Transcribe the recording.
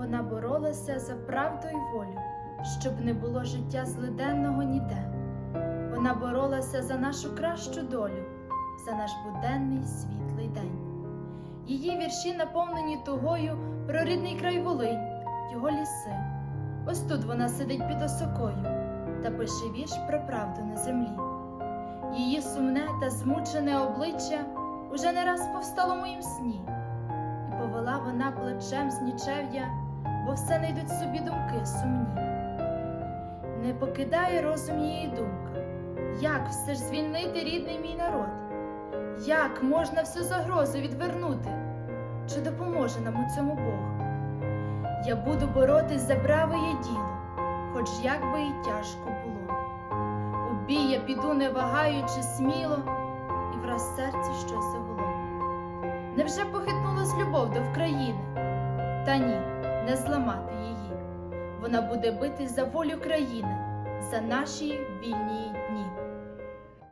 Вона боролася за правду й волю, щоб не було життя злиденного ніде. Вона боролася за нашу кращу долю, за наш буденний світлий день. Її вірші наповнені тугою про рідний край Волинь, його ліси. Ось тут вона сидить під осокою та пише вірш про правду на землі. Її сумне та змучене обличчя уже не раз повстало моїм сні, і повела вона плечем з нічев'я, бо все не йдуть собі думки сумні. Не покидає розум її думка, як все ж звільнити рідний мій народ, як можна всю загрозу відвернути, чи допоможе нам у цьому Бог? Я буду боротись за праве діло, хоч як би і тяжко було. У бій я піду, не вагаючи сміло, і враз серці щось загуло. Невже похитнулась любов до України? Та ні, не зламати її. Вона буде битись за волю країни, за наші вільні дні.